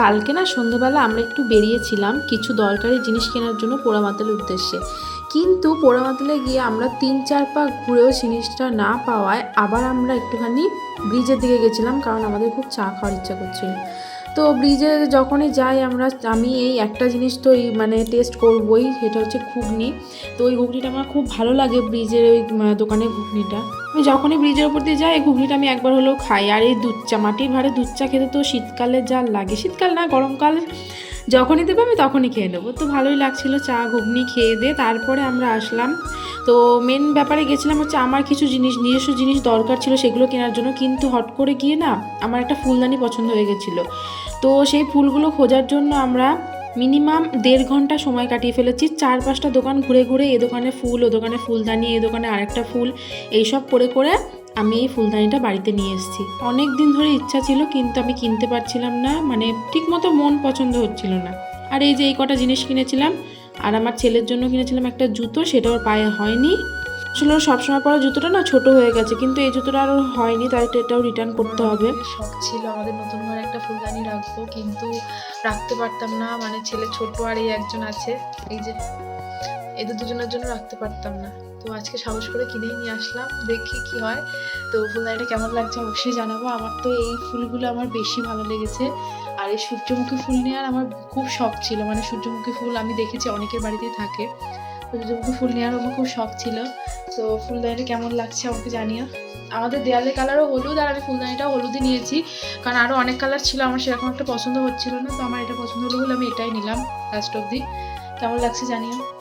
কালকে না সন্ধেবেলা আমরা একটু বেরিয়েছিলাম কিছু দরকারি জিনিস কেনার জন্য পোড়ামাতালের উদ্দেশ্যে। কিন্তু পোড়ামাতালে গিয়ে আমরা তিন চার পা ঘুরেও জিনিসটা না পাওয়ায় আবার আমরা একটুখানি ব্রিজের দিকে গেছিলাম কারণ আমাদের খুব চা খাওয়ার ইচ্ছা করছিল। তো ব্রিজে যখনই যাই আমরা, আমি এই একটা জিনিস তো এই মানে টেস্ট করবই, সেটা হচ্ছে ঘুগনি। তো ওই ঘুগনিটা আমার খুব ভালো লাগে ব্রিজের ওই দোকানের ঘুগনিটা। আমি যখনই ব্রিজের উপর দিয়ে যাই, এই ঘুগনিটা আমি একবার হলেও খাই। আর এই দুধ চা মাটির ভাড়ে দুধ চা খেতে তো শীতকালে যা লাগে, শীতকাল না, গরমকাল, যখনই দেবে আমি তখনই খেয়ে নেব। তো ভালোই লাগছিল চা, ঘুগনি খেয়ে দিয়ে তারপরে আমরা আসলাম তো মেন ব্যাপারে গেছিলাম হচ্ছে আমার কিছু জিনিস, নিজস্ব জিনিস দরকার ছিল সেগুলো কেনার জন্য, কিন্তু হট করে গিয়ে না আমার একটা ফুলদানি পছন্দ হয়ে গেছিল। তো সেই ফুলগুলো খোঁজার জন্য আমরা মিনিমাম দেড় ঘণ্টা সময় কাটিয়ে ফেলেছি। চার পাঁচটা দোকান ঘুরে ঘুরে এ দোকানে ফুল, ও দোকানে ফুলদানি, এ দোকানে আরেকটা ফুল, এইসব করে করে আমি এই ফুলদানিটা বাড়িতে নিয়ে এসেছি। অনেক দিন ধরে ইচ্ছা ছিল, কিন্তু আমি কিনতে পারছিলাম না মানে ঠিকমতো মন পছন্দ হচ্ছিল না। আর এই যে এই কটা জিনিস কিনেছিলাম আর আমার ছেলের জন্য কিনেছিলাম একটা জুতো, সেটা ওর পায়ে হয়নি। আসলে ওর সবসময় পরা জুতোটা না ছোট হয়ে গেছে, কিন্তু এই জুতোটা আর হয়নি, তাই এটাও রিটার্ন করতে হবে। শখ ছিল আমাদের নতুন ঘরে একটা ফুলদানি রাখব, কিন্তু রাখতে পারতাম না মানে ছেলে ছোট আর এই একজন আছে, এই যে এদের দুজনের জন্য রাখতে পারতাম না। তো আজকে সাহস করে কিনেই নিয়ে আসলাম, দেখি কি হয়। তো ফুলদানিটা কেমন লাগছে অবশ্যই জানাব। আমার তো এই ফুলগুলো আমার বেশি ভালো লেগেছে। আর এই সূর্যমুখী ফুল নেওয়ার আমার খুব শখ ছিল। মানে সূর্যমুখী ফুল আমি দেখেছি, অনেকের বাড়িতেই থাকে। সূর্যমুখী ফুল নেওয়ার আমার খুব শখ ছিল। তো ফুলদানিটা কেমন লাগছে আমাকে জানিও। আমাদের দেয়ালের কালারও হলুদ আর আমি ফুলদানিটাও হলুদই নিয়েছি। কারণ আরও অনেক কালার ছিল, আমার সেরকম একটা পছন্দ হচ্ছিল না। তো আমার এটা পছন্দ হলো বলে আমি এটাই নিলাম লাস্ট অবধি। কেমন লাগছে জানিও।